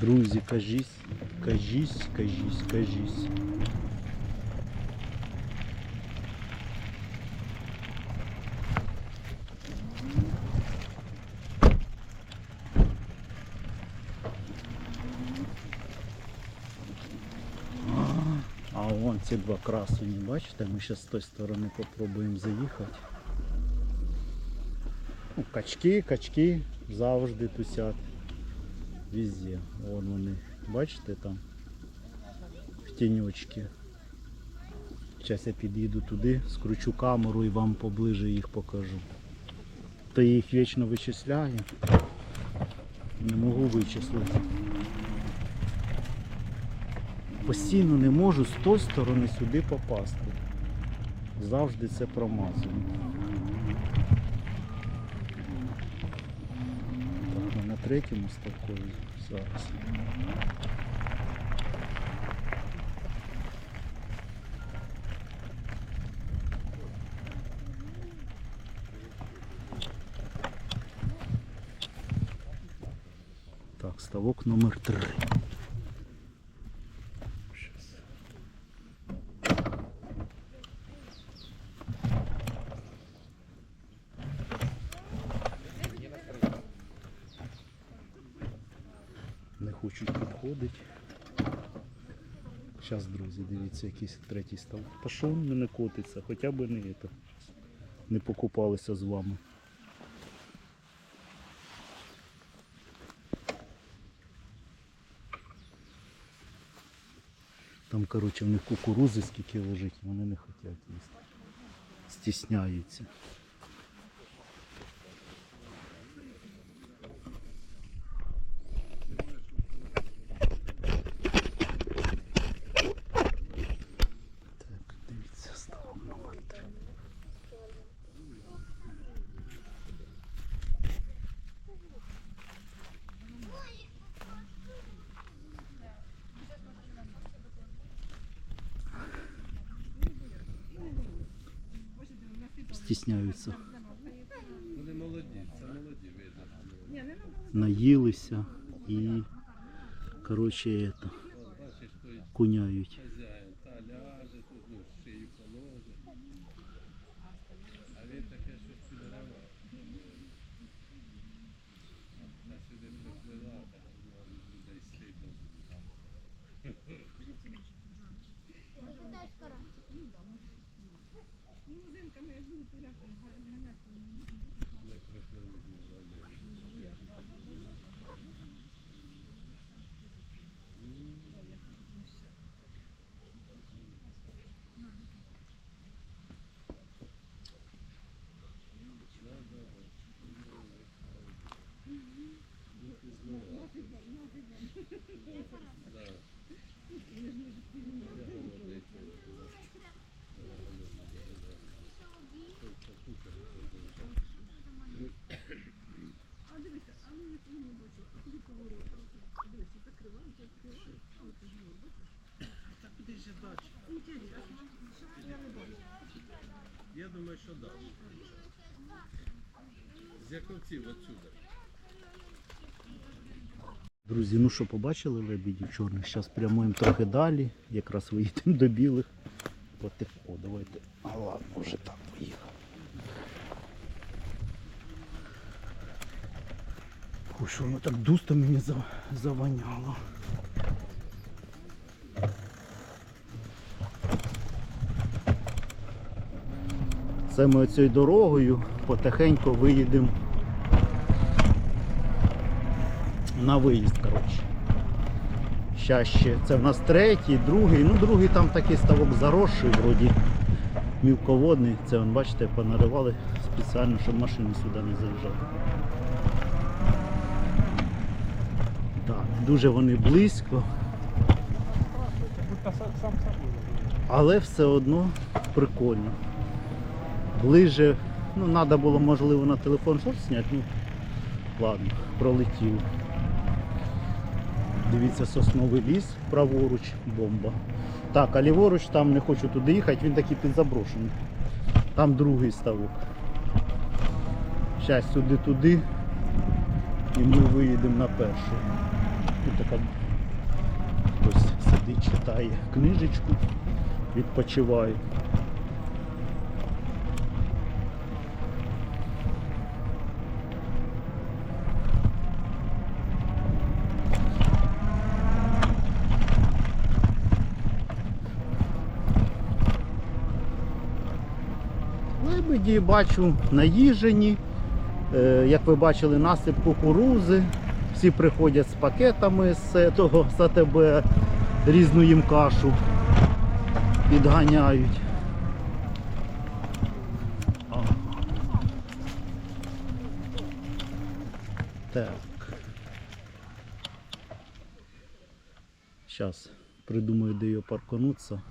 Друзі, кажись, кажись, кажись, кажись. А вон ці два красені, бачите, ми зараз з тої сторони попробуємо заїхати. Ну, качки, качки завжди тусять. Везде. Вон вони. Бачите там? В тіньочки. Зараз я під'їду туди, скручу камеру і вам поближе їх покажу. Я їх вічно вичисляю. Не можу вичислити. Постійно не можу з тої сторони сюди попасти. Завжди це промазую. третьому ставкові зараз. Так, ставок номер три. Зараз, друзі, дивіться, якийсь третій став. Та що він мене котиться, хоча б не це. Не покупалися з вами. Там, коротше, в них кукурузи скільки лежить, вони не хочуть їсти. Стісняються. Так, дивіться, ставок номер три. Стісняються. Вони молоді, це молоді видно. Наїлися і, коротше, это, куняють. хазяїн, та ляже, тут ну, шию положить. А він таке щось підривав. Та сюди приплила, так ну, людей стидно. Не припливуть, не жаліють. Куди ще далі? Я думаю, що далі. З Друзі, ну що, побачили лебідів чорних? Зараз прямуємо трохи далі, якраз виїдемо до білих. Потих... О, давайте. А ладно, вже так поїхав. Ой, що воно так дусто мені за- Це ми оцією дорогою потихеньку виїдемо на виїзд, коротше. Щас ще. Це в нас третій, другий. Ну, другий там такий ставок заросший, вроді мілководний. Це вон, бачите, понаривали спеціально, щоб машини сюди не заїжджали. Так, дуже вони близько. Але все одно прикольно. Ближе, ну, треба було можливо на телефон щось зняти, ну ладно, пролетів. Дивіться, сосновий ліс, праворуч, бомба. Так, а ліворуч там не хочу туди їхати, він такий підзаброшений. Там другий ставок. Зараз сюди туди і ми виїдемо на перший. Тут така хтось сидить, читає книжечку, відпочиває. Лебеді бачу наїжені. Е, Як ви бачили, насип кукурузи. Всі приходять з пакетами з того з АТБ, різну їм кашу підганяють. Так. Зараз придумаю, де його паркануться.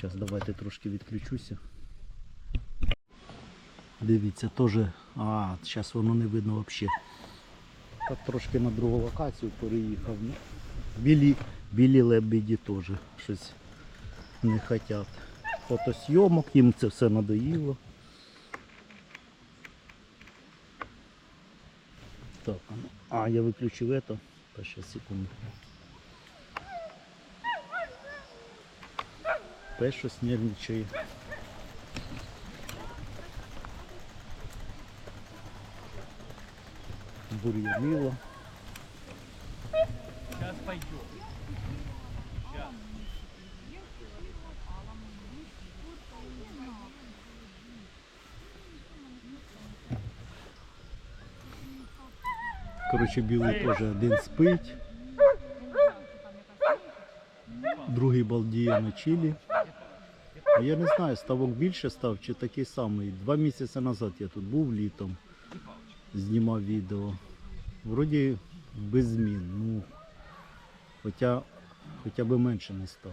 Зараз давайте трошки відключуся. Дивіться, теж. А, зараз воно не видно взагалі. Так трошки на другу локацію переїхав. Ну, Білі, білі лебеді теж щось не хочуть. Фотосйомок, їм це все надоїло. Так, а ну, я виключив это. Та ще секунду. Пес щось нервничає. Бур'янило. Сейчас пойдет. Сейчас. Коротше, білий теж один спить. Другий балдіє на чилі. Я не знаю, ставок більше став чи такий самий. Два місяці назад я тут був літом, знімав відео. Вроді без змін. Ну, хоча, хоча б менше не став.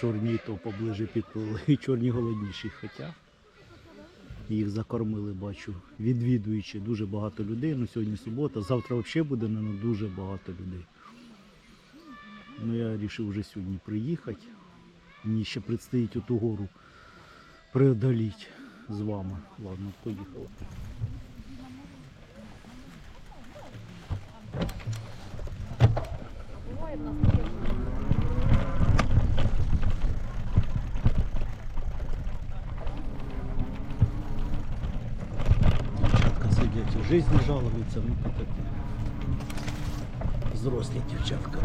Чорні то поближе підплили, і чорні голодніші. Хоча їх закормили, бачу, відвідуючи дуже багато людей. Ну сьогодні субота, завтра взагалі буде ну, дуже багато людей. Ну я вирішив вже сьогодні приїхати. Мені ще предстоїть оту гору преодоліть з вами. Ладно, поїхали. Дівчатка сидять, у житті жалуються, ну то таке. Взрослі дівчатка.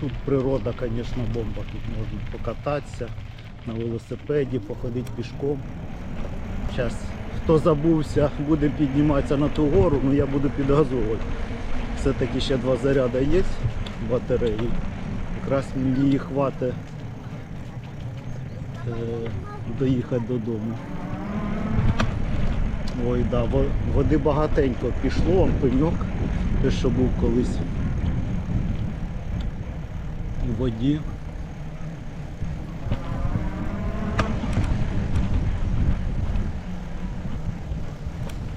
Тут природа, звісно, бомба. Тут можна покататися на велосипеді, походити пішком. Зараз хто забувся, буде підніматися на ту гору, ну я буду підгазовувати. Все-таки ще два заряди є батареї. Якраз мені її хватить е, доїхати додому. Ой, да, води багатенько пішло, пеньок, те, що був колись воді.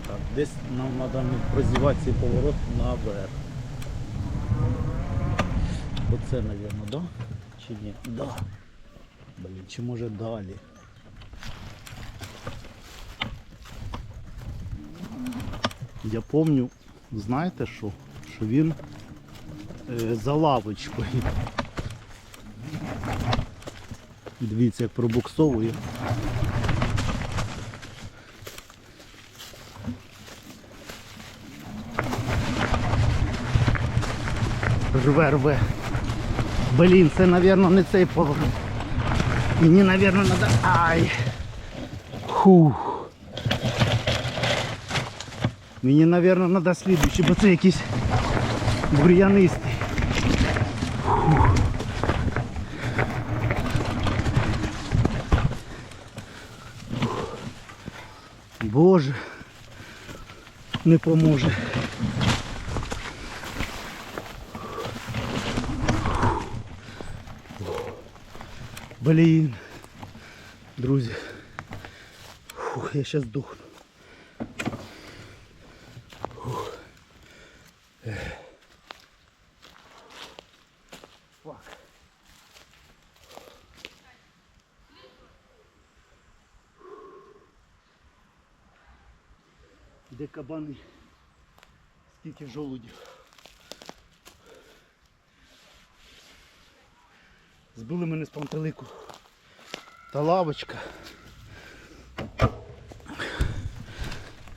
Так, десь нам треба прозівати цей поворот наверх. Оце, мабуть, да? Чи ні? Да. Блін, чи може далі? Я пам'ятаю, знаєте що? Що він е, за лавочкою. Дивіться, як пробуксовує. Рве, рве. Блін, це, мабуть, не цей поворот. Мені, мабуть, треба... Ай! Хух. Мені, мабуть, треба слідуючий, бо це якийсь бур'янистий. Фух. Боже, не поможе. Блін. Друзі. Фух, я зараз духну. Де кабани, скільки жолудів. Збили мене з пантелику. Та лавочка.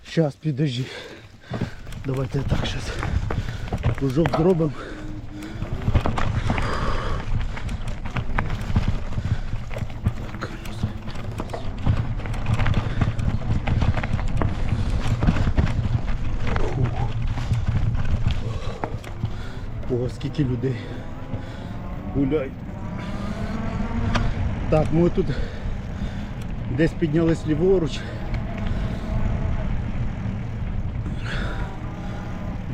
Щас підожди. Давайте так зараз. Кружок зробимо. Ого, скільки людей гуляють. Так, ми тут десь піднялись ліворуч.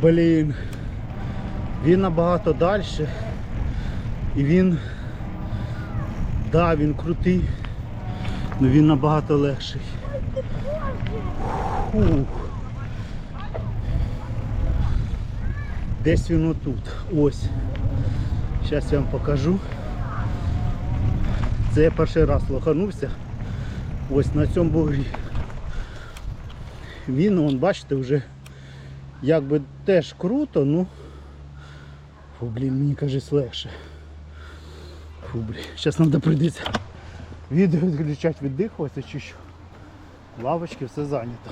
Блін. Він набагато далі. І він. Да, він крутий. але він набагато легший. Фух. Десь він отут. Ось. Зараз я вам покажу. Це я перший раз лоханувся. Ось на цьому бугрі. Він, он, бачите, вже якби теж круто, ну фу, блін, мені кажись легше. Фу, блін, зараз треба прийдеться відео відключати, віддихуватися чи що. Лавочки все зайнято.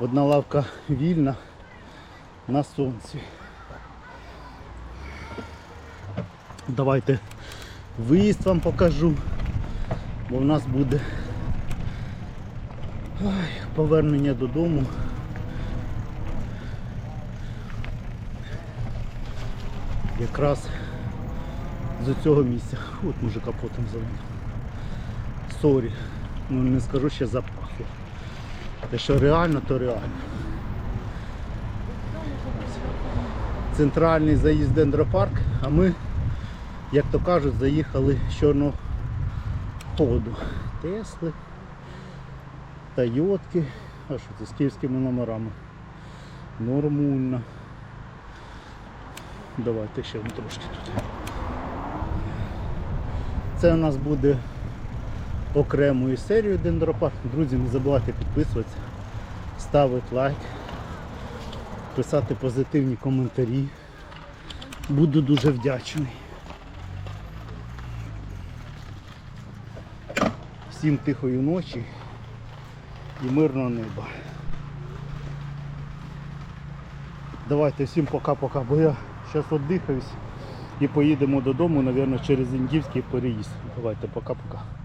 Одна лавка вільна на сонці. Давайте виїзд вам покажу, бо в нас буде повернення додому. Якраз з цього місця. От мужика потім заведу. Сорі. Ну не скажу ще запахло. Те що реально, то реально. Центральний заїзд Дендропарк, а ми, як то кажуть, заїхали з чорного ходу. Тесли, Тойотки. А що це з київськими номерами? Нормально. Давайте ще трошки тут. Це у нас буде окремою серією Дендропарк. Друзі, не забувайте підписуватися, ставити лайк, писати позитивні коментарі. Буду дуже вдячний. Всім тихої ночі і мирного неба. Давайте всім пока-пока, бо я зараз віддихаюсь і поїдемо додому, мабуть, через Індівський переїзд. Давайте, пока-пока.